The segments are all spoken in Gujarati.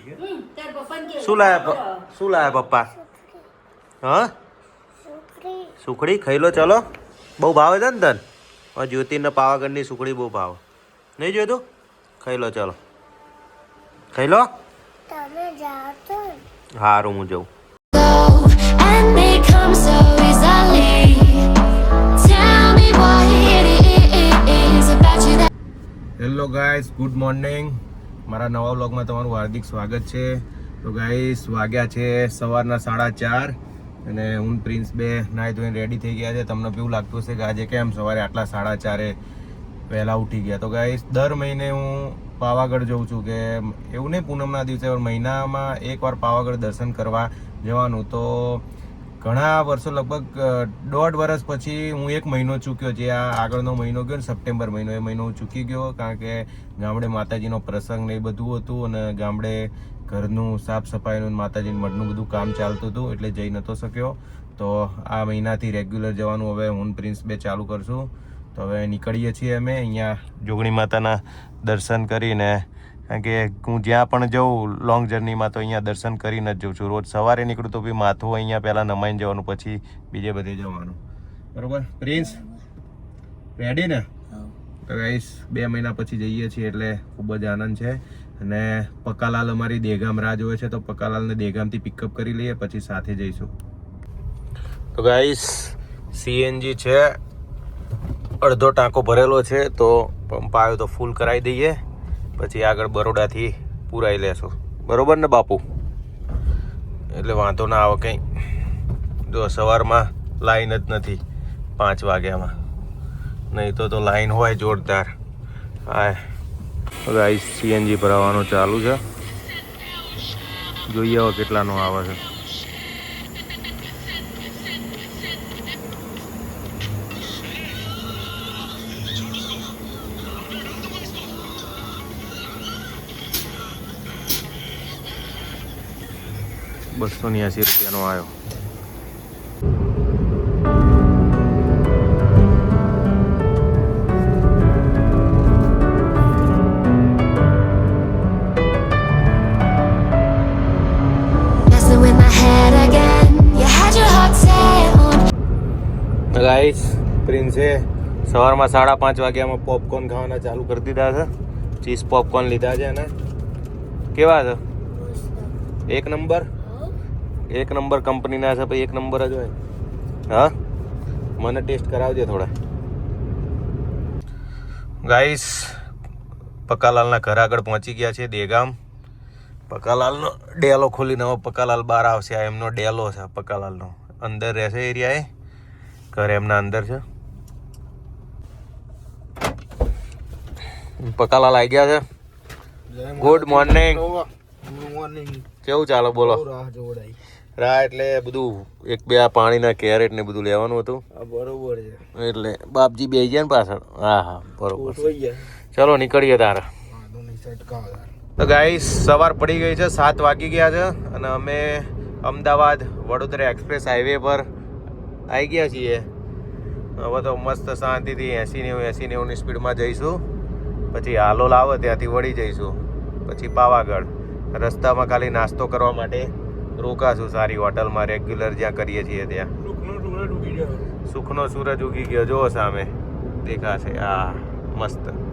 શું લાયા શું લાયા પપ્પા? હા? સુખડી ખાઈ લો ચલો. બહુ ભાવે છે ને તન? જ્યોતિને પાવાગઢની સુખડી બહુ ભાવે. નહીં જોયું ખાઈ લો ચલો. ખાઈ લો. તો. સારું હું જઉં. હેલો ગાઈઝ ગુડ મોર્નિંગ મારા નવા વ્લોગમાં તમારું હાર્દિક સ્વાગત છે. તો ગાઈસ વાગ્યા છે સવારના સાડા ચાર અને હું પ્રિન્સ બે નાહી ધોઈને રેડી થઈ ગયા છે. તમને કેવું લાગતું હશે કે આજે કેમ સવારે આટલા સાડા ચારે વહેલા ઉઠી ગયા? તો ગાઈસ દર મહિને હું પાવાગઢ જઉં છું કે એવું નહીં પૂનમના દિવસે મહિનામાં એકવાર પાવાગઢ દર્શન કરવા જવાનું. તો ઘણા વર્ષો લગભગ દોઢ વર્ષ પછી હું એક મહિનો ચૂક્યો જે આ આગળનો મહિનો ગયો ને, સપ્ટેમ્બર મહિનો, એ મહિનો હું ચૂકી ગયો કારણ કે ગામડે માતાજીનો પ્રસંગ ને એ બધું હતું અને ગામડે ઘરનું સાફ સફાઈનું માતાજીનું મઢનું બધું કામ ચાલતું હતું એટલે જઈ નહોતો શક્યો. તો આ મહિનાથી રેગ્યુલર જવાનું હવે હું પ્રિન્સ બે ચાલુ કરશું. તો હવે નીકળીએ છીએ અમે અહીંયા જોગણી માતાના દર્શન કરીને કારણ કે હું જ્યાં પણ જાઉં લોંગ જર્નીમાં તો અહીંયા દર્શન કરીને જ જઉં છું. રોજ સવારે નીકળું તો બી માથું અહીંયા પહેલાં નમાઈને જવાનું પછી બીજે બધે જવાનું. બરોબર? પ્રિન્સ રેડી ને? તો ગાઈસ બે મહિના પછી જઈએ છીએ એટલે ખૂબ જ આનંદ છે. અને પકાલાલ અમારી દેગામ રાહ જોવે છે તો પકાલાલને દેગામથી પિકઅપ કરી લઈએ પછી સાથે જઈશું. તો ગાઈસ સીએનજી છે. અડધો ટાંકો ભરેલો છે તો પંપ આવ્યો તો ફૂલ કરાવી દઈએ. પછી આગળ બરોડાથી પુરાઈ લેશો. બરોબર ને બાપુ? એટલે વાંધો ના આવે કંઈ. જો સવારમાં લાઈન જ નથી પાંચ વાગ્યામાં. નહીં તો તો લાઈન હોય જોરદાર. હા ગાઈસ સીએનજી ભરાવાનું ચાલુ છે. જોઈએ હવે કેટલાનો આવે છે. Your heart રૂપિયાનો આવ્યો ગાઈસ પ્રિન્સે સવારમાં સાડા પાંચ વાગ્યામાં પોપકોર્ન ખાવાના ચાલુ કરી દીધા છે. ચીઝ પોપકોર્ન લીધા છે અને કેવા છે? એક નંબર એક નંબર કંપનીના છે ભાઈ એક નંબર જ હોય. હા? મને ટેસ્ટ કરાવજે થોડા. ગાઈસ પકાલાલના ઘર આગળ પહોંચી ગયા છે દેગામ. પકાલાલનો ડેલો ખોલીને હવે પકાલાલ બહાર આવશે. આ એમનો ડેલો છે પકાલાલનો. અંદર રહેશે એરિયા એ? ઘર એમના અંદર છે. પકાલાલ આવી ગયા છે. ગુડ મોર્નિંગ કેવું ચાલો બોલો? રા એટલે બધું એક બે આ પાણીના કેરેટ ને બધું લેવાનું હતું. બરોબર છે. એટલે બાપજી બે ગયા ને પાછળ. હા હા બરોબર ચલો નીકળીએ તારે. તો ગાઈસ સવાર પડી ગઈ છે સાત વાગી ગયા છે અને અમે અમદાવાદ વડોદરા એક્સપ્રેસ હાઈવે પર આવી ગયા છીએ. હવે તો મસ્ત શાંતિથી એંસી નેવું એસી નેવુંની સ્પીડમાં જઈશું. પછી હાલોલ આવે ત્યાંથી વળી જઈશું. પછી પાવાગઢ. રસ્તામાં ખાલી નાસ્તો કરવા માટે રોકાશું સારી હોટલમાં રેગ્યુલર જ્યાં કરીએ છીએ ત્યાં. સુખનો સૂરજ ઉગી ગયો. જુઓ સામે. દેખાશે. આ મસ્ત.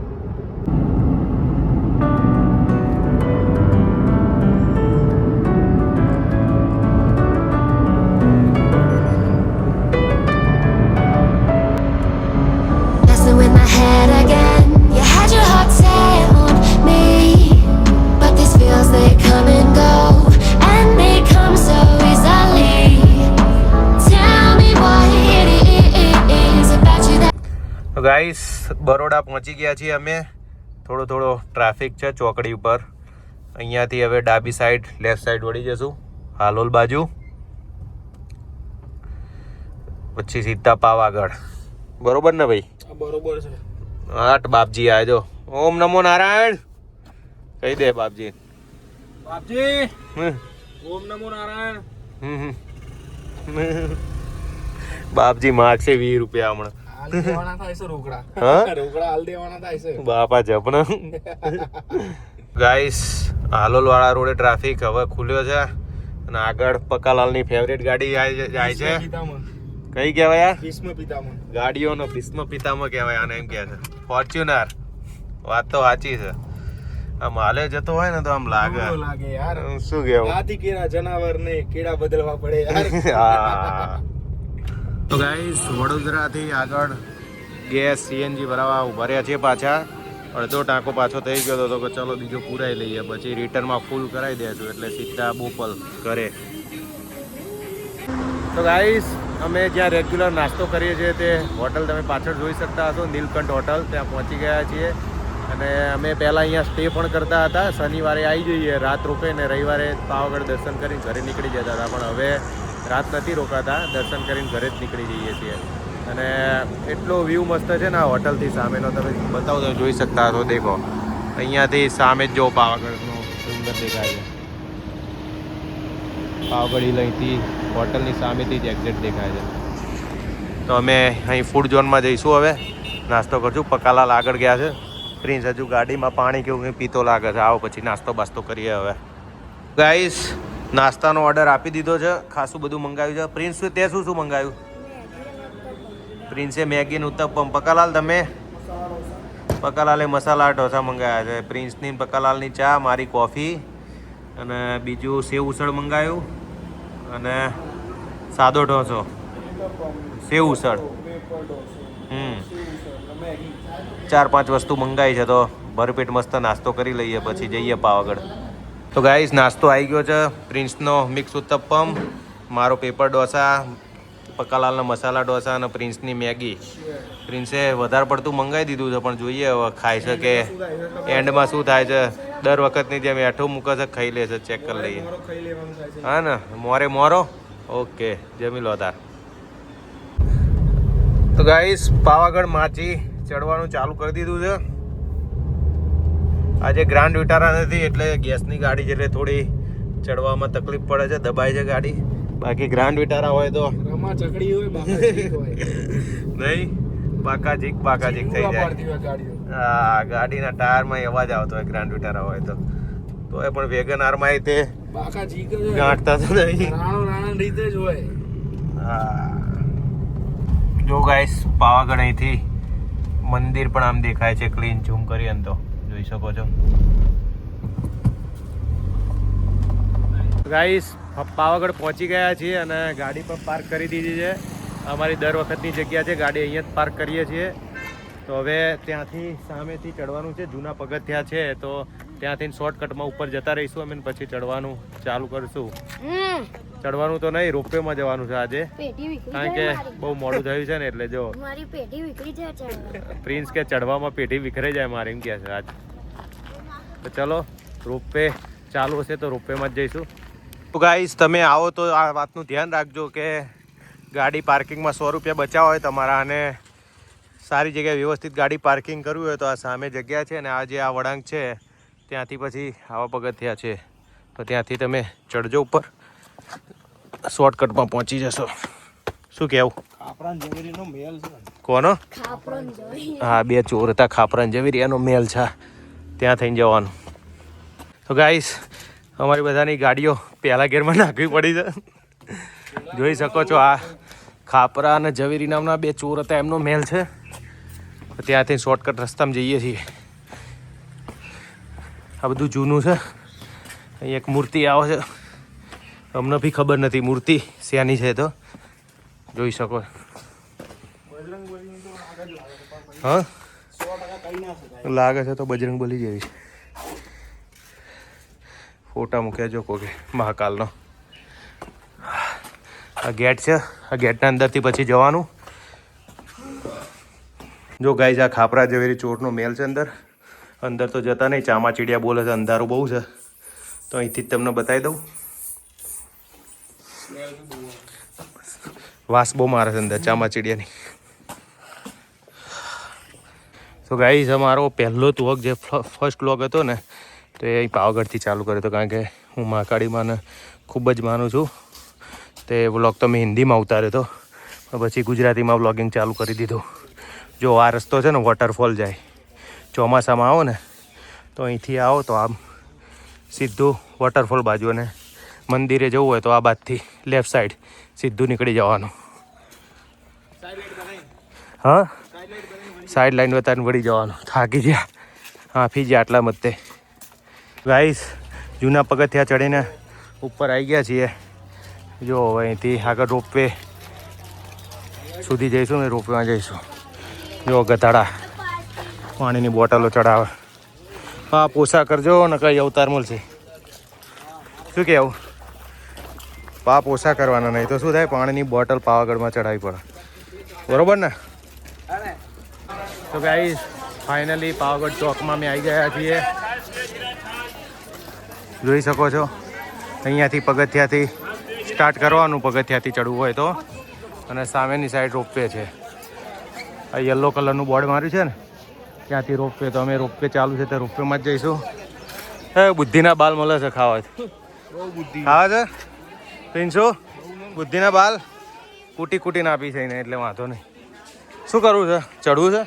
ગાઈસ બરોડા પહોંચી ગયા છીએ અમે. થોડો થોડો ટ્રાફિક છે ચોકડી ઉપર. અહીંયાથી હવે ડાબી સાઈડ લેફ્ટ સાઈડ વળી જશું. હાલોલ બાજુ. પછી સીધા પાવાગઢ. બરોબર ને ભાઈ? બરોબર છે. આઠ બાપજી આજો ઓમ નમો નારાયણ. કહી દે બાપજી. બાપજી. ઓમ નમો નારાયણ. હમ, હમ. બાપજી માગશે વીસ રૂપિયા હમણાં. હાલ દેવાના થાય છે રોકડા. રોકડા હાલ દેવાના થાય છે. બાપા જપણ ગાઈસ હાલોલ વાળા રોડે ટ્રાફિક હવે ખુલ્યો છે અને આગળ પકાલાલની ફેવરેટ ગાડી જાય છે. કઈ કહેવાય? ભીષ્મ પિતામહ. ગાડીઓનો ભીષ્મ પિતામહ કહેવાય આને એમ કહે છે. ફોર્ચ્યુનર વાત તો સાચી છે. આમ હાલે જતો હોય ને તો આમ લાગે. લાગે યાર. શું કહેવાય આથી કેરા જનાવર ને કેડા બદલવા પડે યાર. હા. તો ગાઈસ વડોદરાથી આગળ ગેસ સીએનજી ભરાવા ઊભા છીએ પાછા. અડધો ટાંકો પાછો થઈ ગયો હતો કે ચલો બીજો પૂરાઈ લઈએ. પછી રિટર્નમાં ફૂલ કરાવી દેજો, એટલે સીધા બોપલ ઘરે. તો ગાઈસ અમે જ્યાં રેગ્યુલર નાસ્તો કરીએ છીએ તે હોટલ તમે પાછળ જોઈ શકતા હશો, નીલકંઠ હોટલ ત્યાં પહોંચી ગયા છીએ. અને અમે પહેલાં અહીંયા સ્ટે પણ કરતા હતા. શનિવારે આવી જઈએ, રાત રોકાઈ ને રવિવારે પાવાગઢ દર્શન કરીને ઘરે નીકળી જતા હતા. પણ હવે રાત નથી રોકાતા, દર્શન કરીને ઘરે જ નીકળી જઈએ છીએ. અને એટલો વ્યૂ મસ્ત છે ને આ હોટલથી સામેનો, તમે બતાવો તો જોઈ શકતા હતો દેખો. અહીંયાથી સામે જ જો પાવાગઢનો સુંદર દેખાય છે. પાવગઢી લઈથી હોટલની સામેથી જ એક્ઝેક્ટ દેખાય છે. તો અમે અહીં ફૂડ ઝોનમાં જઈશું હવે. નાસ્તો કરશું. પકાલાલ આગળ ગયા છે. પ્રિન્સ હજુ ગાડીમાં પાણી કેવું કંઈ પીતો લાગે છે. આવો પછી નાસ્તો બાસ્તો કરીએ હવે. ગાઈસ નાસ્તાનો ઓર્ડર આપી દીધો છે, ખાસું બધું મંગાવ્યું છે. પ્રિન્સ તે શું શું મંગાવ્યું? પ્રિન્સે મેગી ને ઉત્તપમ પકાલાલ, તમે? પકાલાલે મસાલા ઢોસા મંગાવ્યા છે. પ્રિન્સની પકાલાલની ચા, મારી કોફી અને બીજું સેવ ઉસળ મંગાવ્યું અને સાદો ઢોસો. સેવ ઉસળ. હમ. ચાર પાંચ વસ્તુ મંગાવી છે તો ભરપેટ મસ્ત નાસ્તો કરી લઈએ પછી જઈએ પાવાગઢ. તો ગાઈઝ નાસ્તો આવી ગયો છે. પ્રિન્સનો મિક્સ ઉત્તપમ, મારો પેપર ડોસા પકાલાલના મસાલા ડોસા અને પ્રિન્સની મેગી. પ્રિન્સે વધારે પડતું મંગાવી દીધું છે, પણ જોઈએ હવે ખાય છે કે એન્ડમાં શું થાય છે? દર વખતની જેમ એઠું મૂકે છે, ખાઈ લે છે ચેક કરી લઈએ. ખાઈ હા ને? મોરે મોરો? ઓકે જમી લો તાર તો ગાઈસ પાવાગઢ માચી ચડવાનું ચાલુ કરી દીધું છે. આજે ગ્રાન્ડ વિટારા નથી એટલે ગેસની ગાડી જેટલે એટલે થોડી ચડવામાં તકલીફ પડે છે દબાય છે ગાડી. બાકી ગ્રાન્ડ વિટારા હોય તો રમા ચકડી હોય બાકા ચીક હોય. નહીં બાકાજીક બાકાજીક થઈ જાય. હા ગાડીના ટાયરમાં અવાજ આવતો હોય ગ્રાન્ડ વિટારા હોય તો. તો એ પણ વેગનારમાં તે બાકા ચીક જ હોય. ગાંઠતા તો નહીં. રાણો રાણા રીતે જ હોય. હા. જો ગાઈસ પાવાગઢ અહીંથી મંદિર પણ આમ દેખાય છે ક્લીન ઝૂમ કરીએ તો. જોઈ છો. ગાઈસ પાવાગઢ પહોંચી ગયા છીએ અને ગાડી પણ પાર્ક કરી દીધી છે. અમારી દર વખતની જગ્યા છે, ગાડી અહીંયા જ પાર્ક કરીએ છીએ. તો હવે ત્યાંથી સામેથી ચડવાનું છે, જૂના પગથિયા છે. તો ત્યાંથી શોર્ટકટમાં ઉપર જતા રહીશું અમે પછી ચડવાનું ચાલુ કરશું. ચડવાનું તો નહીં રોપવેમાં જવાનું છે આજે. કારણ કે બહુ મોડું થયું છે ને એટલે જો. પ્રિન્સ કે ચડવામાં પેઢી વિખરે જાય મારે એમ કે છે આજ. તો ચલો રોપવે ચાલુ હશે તો રોપવેમાં જ જઈશું. તો ગાઈસ તમે આવો તો આ વાતનું ધ્યાન રાખજો કે ગાડી પાર્કિંગમાં સો રૂપિયા બચાવ હોય તમારા અને સારી જગ્યાએ વ્યવસ્થિત ગાડી પાર્કિંગ કરવી હોય તો આ સામે જગ્યા છે ને આ જે આ વળાંક છે ત્યાંથી પછી આવા પગથિયા છે. તો ત્યાંથી તમે ચડજો ઉપર. શોર્ટકટમાં પહોંચી જશો. શું કહેવું? મેલ છે. કોનો? હા બે ચોર હતા ખાપરાન ઝવેરી એનો મેલ છે. ત્યાં થઈને જવાનું. તો ગાઈસ અમારી બધાની ગાડીઓ પહેલા ગેરમાં નાખવી પડી છે. જોઈ શકો છો આ ખાપરા અને ઝવેરી નામના બે ચોર હતા એમનો મેલ છે. ત્યાંથી શોર્ટકટ રસ્તામાં જઈએ છીએ. આ બધું જૂનું છે. અહીં એક મૂર્તિ આવે છે. અમને બી ખબર નથી, મૂર્તિ શ્યાની છે તો. જોઈ શકો. હા? લાગે છે તો બજરંગ બલી જેવી ફોટા મૂક્યા જો કોકે, મહાકાલનો. આ ગેટ છે. આ ગેટના અંદરથી પછી જવાનું. જો ગાય આ ખાપરા જેવી ચોરનો મેલ છે અંદર. અંદર તો જતા નહીં, ચામાચીડિયા બોલે છે, અંધારું બહુ છે. તો અહીંથી જ તમને બતાવી દઉં. વાસ બહુ મારે છે અંદર, ચામાચીડિયાની. તો ગાઈઝ અમારો પહેલો તુવક જે ફર્સ્ટ વ્લોગ હતો ને, તો એ અહીં પાવાગઢથી ચાલુ કર્યો હતો, કારણ કે હું મહાકાળીમાંને ખૂબ જ માનું છું. તે વ્લોગ તો મેં હિન્દીમાં ઉતાર્યો હતો પછી ગુજરાતીમાં વ્લોગિંગ ચાલુ કરી દીધું. જો આ રસ્તો છે ને વોટરફોલ જાય. ચોમાસામાં આવો ને, તો અહીંથી આવો તો આમ સીધું વોટરફોલ બાજુ અને મંદિરે જવું હોય તો આ બાજથી લેફ્ટ સાઈડ સીધું નીકળી જવાનું. હા? સાઈડ લાઈન બતાવીને વળી જવાનું. થાકી ગયા. હાફી ગયા આટલા મતે ગાઈસ જૂના પગથિયા ચડીને ઉપર આવી ગયા છીએ. જો, હવે અહીંથી આગળ રોપવે સુધી જઈશું ને રોપવેમાં જઈશું. જો, ગધાડા. પાણીની બોટલો ચડાવે. હા પોસા કરજો ને કઈ અવતાર મળશે. શું કહેવું પા પોસા કરવાના નહીં, તો શું થાય? પાણીની બોટલ પાવાગઢમાં ચડાવી પડે. બરોબર ને? તો ગાઈસ ફાઇનલી પાવાગઢ ચોકમાં અમે આવી ગયા છીએ. જોઈ શકો છો, અહીંયાથી પગથિયાથી સ્ટાર્ટ કરવાનું, પગથિયાથી ચડવું હોય તો. અને સામેની સાઈડ રોપવે છે. આ યલો કલરનું બોર્ડ માર્યું છે ને? ત્યાંથી રોપવે? તો અમે રોપવે ચાલુ છે, તો રોપવેમાં જ જઈશું. હે, બુદ્ધિના બાલ મળે છે ખાવા ખાવા છે? પિન્સુ, બુદ્ધિના બાલ? કૂટી કૂટીને આપી છે એને, એટલે વાંધો નહીં. શું કરવું છે? ચડવું છે?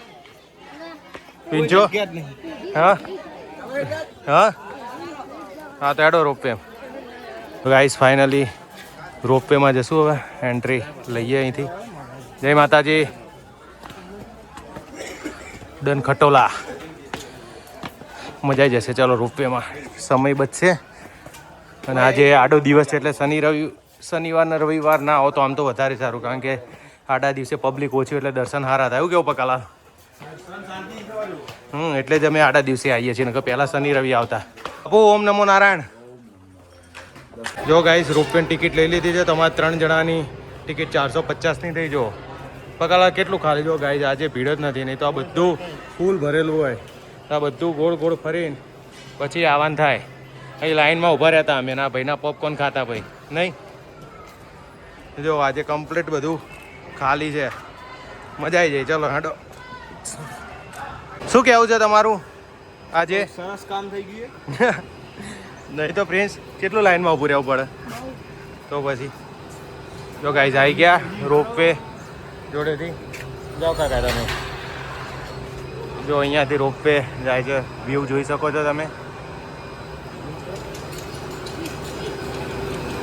નહીં હા? હા? હા, તો એડો રોપવે. ગાઈસ, ફાઇનલી રોપવેમાં જશું હવે. એન્ટ્રી લઈએ અહીંથી. જય માતાજી. ડન ખટોલા. મજા જશે. ચાલો, રૂપવેમાં સમય બચશે. અને આજે આડો દિવસ છે એટલે શનિ રવિ, શનિવાર ને રવિવાર ના આવો તો આમ તો વધારે સારું. કારણ કે આડા દિવસે પબ્લિક ઓછી એટલે દર્શન હારા થાય. એવું કેવું પકાલા હમ, એટલે જ અમે આડા દિવસે આવીએ છીએ. નકર પહેલા શનિ રવિ આવતા. આપો ઓમ નમો નારાયણ. જો ગાઈસ રોપવેની ટિકિટ લઈ લીધી છે. તમારે ત્રણ જણાની ટિકિટ ચારસો પચાસની થઈ જો. પકાલા કેટલું ખાલી જો ગાય આજે ભીડ જ નથી નહીં તો આ બધું ફૂલ ભરેલું હોય. તો આ બધું ગોળ ગોળ ફરીને પછી આવવાનું થાય. અહીં લાઈનમાં ઊભા રહેતા અમે. ના ભાઈના પોપકોર્ન ખાતા ભાઈ. નહીં? જો આજે કમ્પ્લીટ બધું ખાલી છે. મજા આવી જાય. ચલો હાડો. શું કહેવું છે તમારું? આજે? સરસ કામ થઈ ગયું નહીં તો પ્રિન્સ કેટલું લાઈનમાં ઊભું રહેવું પડે? તો પછી. જો ગાઈઝ આવી ગયા રોપવે. જોડેથી? જાઓ રહ્યા તમે. જો અહીંયાથી રોપવે જાય છે. વ્યૂ જોઈ શકો છો તમે.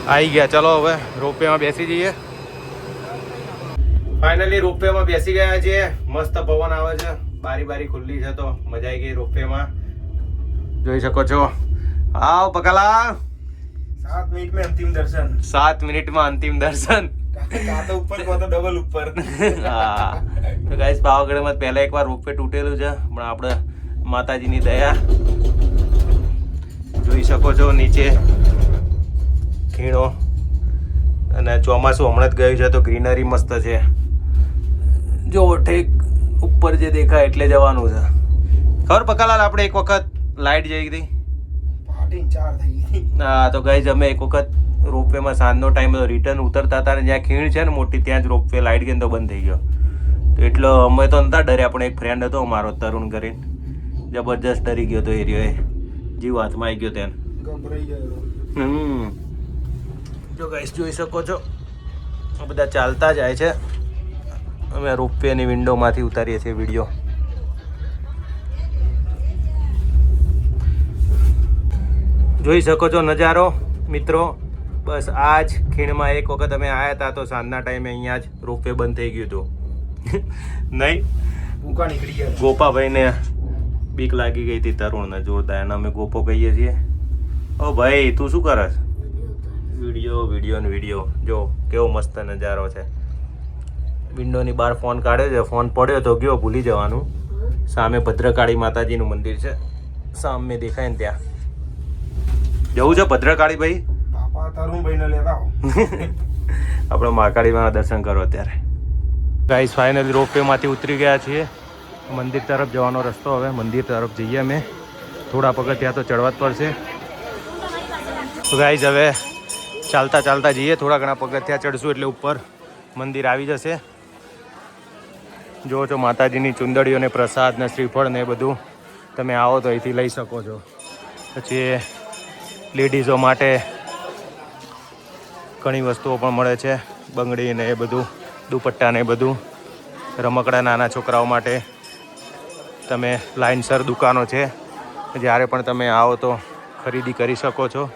આવી ગયા. ચલો હવે રોપવેમાં બેસી જઈએ. ફાઇનલી રોપવેમાં બેસી ગયા છીએ. મસ્ત પવન આવે છે. બારી બારી ખુલ્લી છે તો મજા આવી ગઈ રોપવેમાં. જોઈ શકો છો. આવ પકલા. સાત મિનિટમાં અંતિમ દર્શન. સાત મિનિટમાં અંતિમ દર્શન. હા. તો ગાઈસ પાવાગઢમાં પહેલા એકવાર રોપવે તૂટેલું છે પણ આપણે માતાજીની દયા જોઈ શકો છો નીચે ખીણો અને ચોમાસું હમણાં જ ગયું છે તો ગ્રીનરી મસ્ત છે. જો ઠેક ઉપર જે દેખાય એટલે જવાનું છે. ખબર પકાલાલ આપણે એક વખત લાઈટ જઈ હતી? ચાર થઈ ગઈ. હા તો ગાઈઝ અમે એક વખત રોપવેમાં સાંજનો ટાઈમ હતો રિટર્ન ઉતરતા હતા ને જ્યાં ખીણ છે ને મોટી ત્યાં જ રોપવે લાઇટ ગઈ તો બંધ થઈ ગયો. તો એટલો અમે તો નતા ડર્યા પણ એક ફ્રેન્ડ હતો મારો તરુણ કરીને. જબરજસ્ત ડરી ગયો તો એરિયો એ. જીવ હાથમાં આવી ગયો તેને હમ. જો ગાઈસ જોઈ શકો છો. આ બધા ચાલતા જાય છે. અમે રોપવેની વિન્ડોમાંથી ઉતારીએ છીએ વીડિયો જોઈ શકો છો નજારો મિત્રો. બસ આ જ ખીણમાં એક વખત અમે આવ્યા હતા તો સાંજના ટાઈમે અહીંયા જ રોપવે બંધ થઈ ગયું હતું. નહીં? ભૂકા નીકળી ગયા ગોપાભાઈને બીક લાગી ગઈ હતી તરુણને જોરદાર અને અમે ગોપો કહીએ છીએ. ઓ ભાઈ તું શું કરસ? વીડિયો વીડિયો ને વીડિયો. જો કેવો મસ્ત નજારો છે. વિન્ડોની બહાર ફોન કાઢ્યો છે ફોન પડ્યો તો ગયો ભૂલી જવાનું. સામે ભદ્રકાળી માતાજીનું મંદિર છે. સામે દેખાય ને ત્યાં. જવું છે ભદ્રકાળી ભાઈ? પાપા તરુણભાઈ ને લેતા આવો. આપણે મહાકાળીમાં દર્શન કરો અત્યારે. ગાઈસ ફાઇનલી રોપવેમાંથી ઉતરી ગયા છીએ. મંદિર તરફ જવાનો રસ્તો હવે. મંદિર તરફ જઈએ અમે. થોડા પગથિયાં તો ચડવા જ પડશે. તો ગાઈસ હવે ચાલતા ચાલતા જઈએ. થોડા ઘણા પગથિયાં ચડશું એટલે ઉપર મંદિર આવી જશે. જો છો માતાજીની ચુંદડીઓ ને પ્રસાદ ને શ્રીફળ ને બધું તમે આવો તો અહીંથી લઈ શકો છો. પછી લેડીઝો માટે ઘણી વસ્તુઓ પણ મળે છે. બંગડી ને એ બધું, દુપટ્ટા ને એ બધું, રમકડા નાના છોકરાઓ માટે. તમે લાઇનસર દુકાનો છે. જ્યારે પણ તમે આવો તો ખરીદી કરી શકો છો.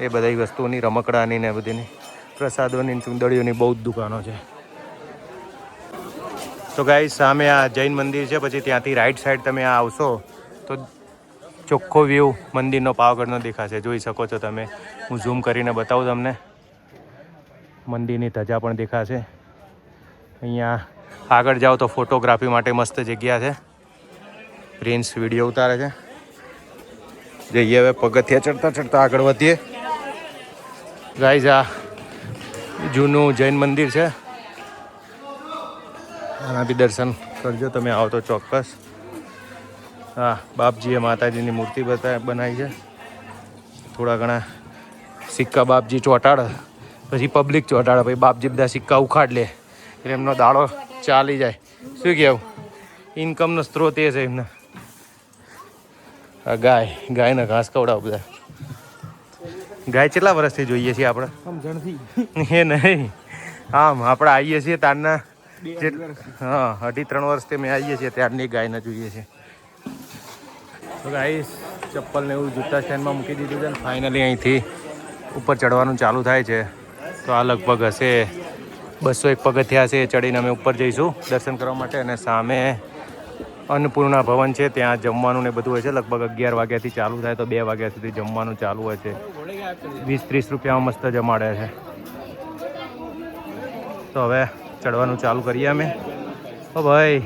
એ બધી વસ્તુઓની રમકડાની ને બધીની, પ્રસાદોની ચુંદડીઓની બહુ જ દુકાનો છે. તો ગાઈ સામે આ જૈન મંદિર છે. પછી ત્યાંથી રાઈટ સાઈડ તમે આ આવશો તો ચોખ્ખો વ્યૂ મંદિરનો પાવાગઢનો દેખાશે. જોઈ શકો છો તમે. હું ઝૂમ કરીને બતાવું તમને. મંદિરની ધજા પણ દેખાશે. અહીંયા આગળ જાઓ તો ફોટોગ્રાફી માટે મસ્ત જગ્યા છે. પ્રિન્સ વીડિયો ઉતારે છે. જઈએ હવે પગથિયા ચડતા ચડતા આગળ વધીએ. ગાઈઝ આ જૂનું જૈન મંદિર છે. આના બી દર્શન કરજો, તમે આવો તો ચોક્કસ. હા, બાપજીએ માતાજીની મૂર્તિ બતા બનાવી છે. થોડા ઘણા સિક્કા બાપજી ચોંટાડે. પછી પબ્લિક ચોટાડે પછી બાપજી બધા સિક્કા ઉખાડ લે એટલે એમનો દાડો ચાલી જાય. શું કહેવું? ઇન્કમનો સ્ત્રોત એ છે એમને. આ ગાય ગાયને ઘાસ ખવડાવ બધા. ગાય કેટલા વર્ષથી જોઈએ છીએ આપણે? એ નહીં. આમ આપણે આવીએ છીએ તારના હા અઢી ત્રણ વર્ષથી મેં આવીએ છીએ ત્યારની ગાયને જોઈએ છીએ. ગાઈસ ચપ્પલ ને એવું જૂતા સ્ટેન્ડમાં મૂકી દીધું છે ને ફાઇનલી અહીંથી ઉપર ચડવાનું ચાલુ થાય છે. તો આ લગભગ હશે બસો એક પગથિયા છે એ ચડીને અમે ઉપર જઈશું દર્શન કરવા માટે અને સામે અન્નપૂર્ણા ભવન છે, ત્યાં જમવાનું ને બધું હોય છે. લગભગ અગિયાર વાગ્યાથી ચાલુ થાય તો બે વાગ્યા સુધી જમવાનું ચાલુ હોય છે. વીસ ત્રીસ રૂપિયામાં મસ્ત જમાડે છે. તો હવે ચડવાનું ચાલુ કરીએ અમે. ઓ ભાઈ,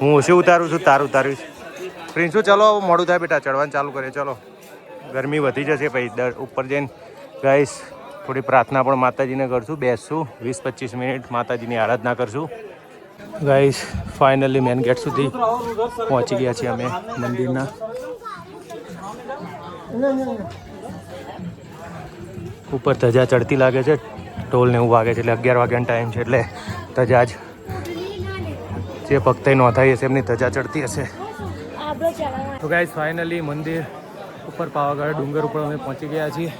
હું ઓછી ઉતારું છું, તારું ઉતાર્યું છે. પ્રિન્સુ ચલો, મોડું થાય બેટા, ચડવાનું ચાલુ કરીએ. ચલો, ગરમી વધી જશે પછી ઉપર જઈને. ગાઈશ થોડી પ્રાર્થના પણ માતાજીને કરશું. બેસશું. વીસ પચીસ મિનિટ માતાજીની આરાધના કરશું. ગાઈસ ફાઇનલી મેન ગેટ સુધી પહોંચી ગયા છીએ અમે મંદિરના. ઉપર ધજા ચડતી લાગે છે. ટોલને એવું વાગે છે એટલે અગિયાર વાગ્યાનો ટાઈમ છે એટલે ધજા જ જે ભક્ત નોંધાઈ હશે એમની ધજા ચડતી હશે. તો ગાઈસ ફાઇનલી મંદિર ઉપર પાવાગઢ ડુંગર ઉપર અમે પહોંચી ગયા છીએ.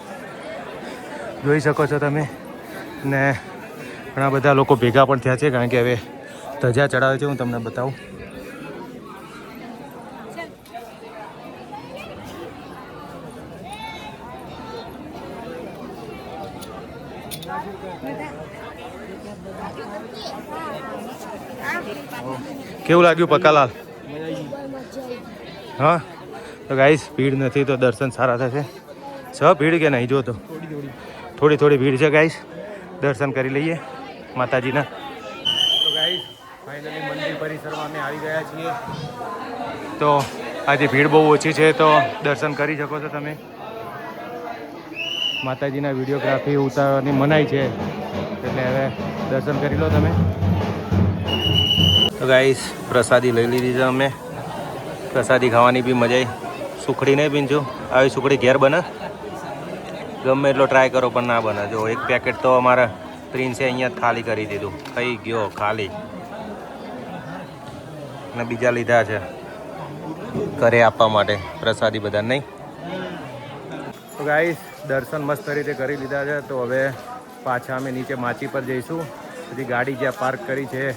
જોઈ શકો છો તમે. ને ઘણા બધા લોકો ભેગા પણ થયા છે, કારણ કે હવે ધજા ચડાવે છે, હું તમને બતાવું. કેવું લાગ્યું પકાલાલ? હા? તો ગાઈસ ભીડ નથી, તો દર્શન સારા થશે. છ ભીડ કે નહીં, જો તો. થોડી થોડી ભીડ છે ગાઈશ દર્શન કરી લઈએ માતાજીના. તો ગાઈસ ફાઇનલી મંદિર પરિસરમાં અમે આવી ગયા છીએ. તો આજે ભીડ બહુ ઓછી છે તો દર્શન કરી શકો છો તમે. માતાજીના વિડીયોગ્રાફી ઉતારવાની મનાઈ છે એટલે હવે દર્શન કરી લો તમે. તો ગાઈસ પ્રસાદી લઈ લીધી છે અમે. પ્રસાદી ખાવાની બી મજા આવી સુખડી નહીં પીંચું આવી સુખડી ઘેર બને. ગમે એટલો ટ્રાય કરો પણ ના બને. જો એક પેકેટ તો અમારા પ્રિન્સે અહીંયા જ ખાલી કરી દીધું. ખાઈ ગયો, ખાલી. ને બીજા લીધા છે. ઘરે આપવા માટે પ્રસાદી બધા, નહીં? તો ગાઈશ દર્શન મસ્ત રીતે કરી લીધા છે. તો હવે પાછા અમે નીચે માચી પર જઈશું. પછી ગાડી જ્યાં પાર્ક કરી છે,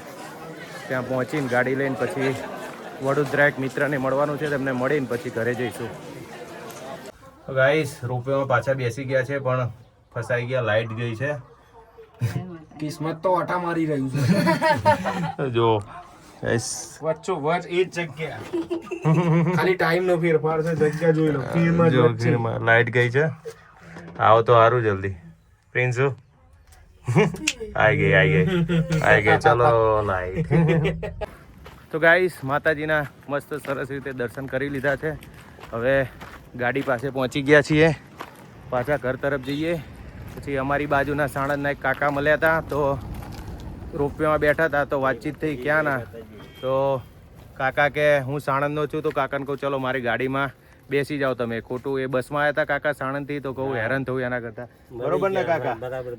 ત્યાં પહોંચીને ગાડી લઈને પછી વડોદરા એક મિત્રને મળવાનું છે. તેમને મળીને પછી ઘરે જઈશું. ગાઈસ રોપવેમાં પાછા બેસી ગયા છે પણ ફસાઈ ગયા લાઈટ ગઈ છે. કિસ્મત તો આટા મારી રહ્યું છે. જો ગાઈસ વચ્ચો વચ એ જ જગ્યા. ખાલી ટાઈમ નો ફેરફાર છે જગ્યા જોઈ લો ફીરમાં જો વચ્ચે. લાઈટ ગઈ છે. આવો તો સારું જલ્દી. પ્રિન્સ? આઈ ગઈ આઈ ગઈ આઈ ગઈ. ચલો લાઈટ. તો ગાઈસ માતાજીના મસ્ત સરસ રીતે દર્શન કરી લીધા છે. હવે ગાડી પાસે પહોંચી ગયા છીએ. પાછા ઘર તરફ જઈએ. પછી અમારી બાજુના સાણંદના એક કાકા મળ્યા હતા તો રોપવેમાં બેઠા હતા તો વાતચીત થઈ ક્યાં ના તો કાકા કે હું સાણંદનો છું તો કાકાને કહું ચલો મારી ગાડીમાં બેસી જાઓ તમે. ખોટું એ બસમાં આવ્યા હતા કાકા સાણંદથી તો કહું હેરાન થયું એના કરતા. બરોબર ને કાકા?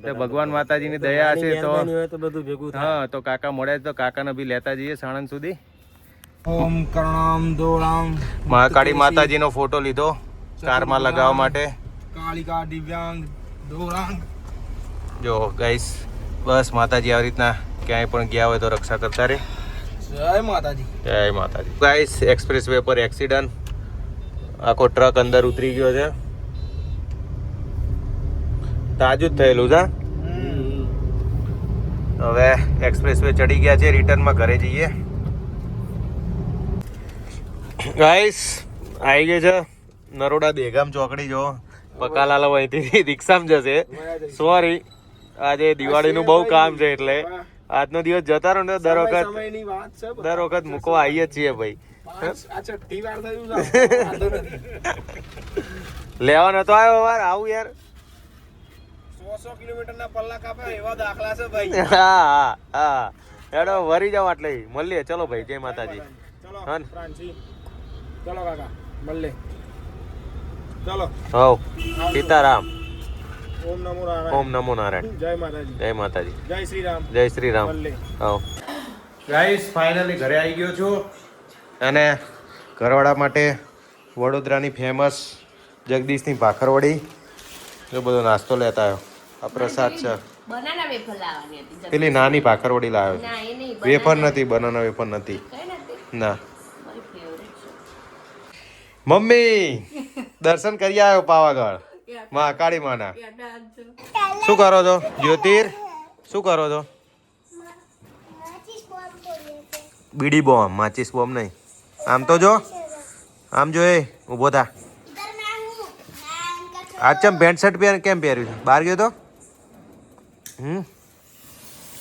તો ભગવાન માતાજીની દયા છે તો હા તો કાકા મળ્યા તો કાકાને બી લેતા જઈએ સાણંદ સુધી. ઓમ કરણામ દોરામ મહાકાળી માતાજીનો ફોટો લીધો કારમાં લગાવવા માટે. કાળિકા દિવ્યાંગ દોરાંગ જો ગાઈસ બસ માતાજી આવી રીતના ક્યાંય પણ ગયા હોય તો રક્ષા કરતા રહે જય માતાજી. જય માતાજી. ગાઈસ એક્સપ્રેસ વે પર એક્સિડન્ટ. આખો ટ્રક અંદર ઉતરી ગયો છે. તાજું જ થયેલું છે હવે એક્સપ્રેસ વે ચડી ગયા છે રિટર્નમાં ઘરે જઈએ. ગાઈસ આવી ગયો છે. નરોડા દેગામ ચોકડી જો. પકાલાલ અહીંથી રિક્ષામાં જશે. સોરી આજે દિવાળીનું બહુ કામ છે એટલે આજનો દિવસ જતા રહો ને દર વખત દર વખત મૂકવા આવીએ છીએ ભાઈ. લેવા નતો આવ્યો વાર આવું યાર. સો સો કિલોમીટરના પલ્લા કાપે એવા દાખલા છે ભાઈ. હા હા હા. હેડો વરી જાવ એટલે મળીએ. ચલો ભાઈ જય માતાજી. ચલો ચલો કાકા મળે ચલો. હવ સીતારામ. ઓમ નમો નારાયણ. ઓમ નમો નારાયણ. જય માતાજી. જય માતાજી. જય શ્રી રામ જય શ્રી રામ મળે હવ. ગાઈસ ફાઇનલી ઘરે આવી ગયો છું. અને ઘરવાળા માટે વડોદરાની ફેમસ જગદીશની ભાખરવડી જો બધો નાસ્તો લેતા આવ્યો. આ પ્રસાદ છે. બનાના વેફર લાવવાની હતી પેલી નાની ભાખરવડી લાવ્યો ના એ નહીં વેફર નથી બનાના વેફર નથી. ના. મમ્મી દર્શન કરી આવ્યો પાવાગઢ. માં કાળી માના શું કરો છો? જ્યોતિર શું કરો છો? બીડી બોમ્બ માચીસ બોમ્બ નહીં. આમ તો જો. આમ જો એ ઊભો થા. આજ ચમ પેન્ટ શર્ટ પહેર કેમ પહેર્યું છે? બહાર ગયો તો? હમ?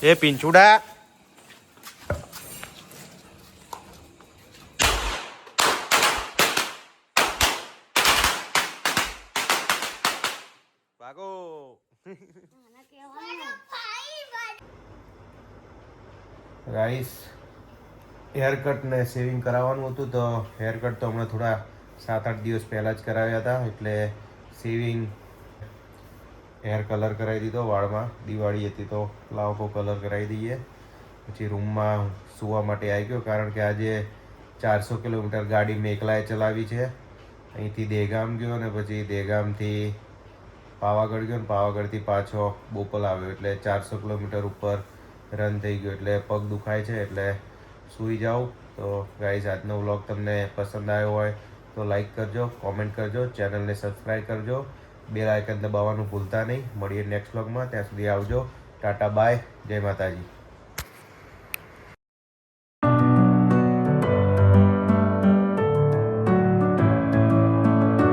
એ પિંચુડા ભાગો રાઈસ હેરકટ ને શેવિંગ કરાવવાનું હતું તો હેરકટ તો હમણાં થોડા સાત આઠ દિવસ પહેલાં જ કરાવ્યા હતા, એટલે શેવિંગ હેર કલર કરાવી દીધો વાળમાં. દિવાળી હતી તો લાવકો કલર કરાવી દઈએ. પછી રૂમમાં સૂવા માટે આવી ગયો, કારણ કે આજે ચારસો કિલોમીટર ગાડી મેં એકલાએ ચલાવી છે. અહીંથી દેગામ ગયો ને પછી દેગામથી પાવાગઢ ગયો ને પાવાગઢથી પાછો બોપલ આવ્યો, એટલે ચારસો કિલોમીટર ઉપર રન થઈ ગયો એટલે પગ દુખાય છે એટલે સૂઈ જાઉં તો ગાઈઝ આજનો વ્લોગ તમને પસંદ આવ્યો હોય તો લાઈક કરજો કોમેન્ટ કરજો ચેનલને સબસ્ક્રાઈબ કરજો. બેલ આઇકન દબાવવાનું ભૂલતા નહીં. મળીએ નેક્સ્ટ વ્લોગમાં ત્યાં સુધી આવજો. ટાટા બાય જય માતાજી.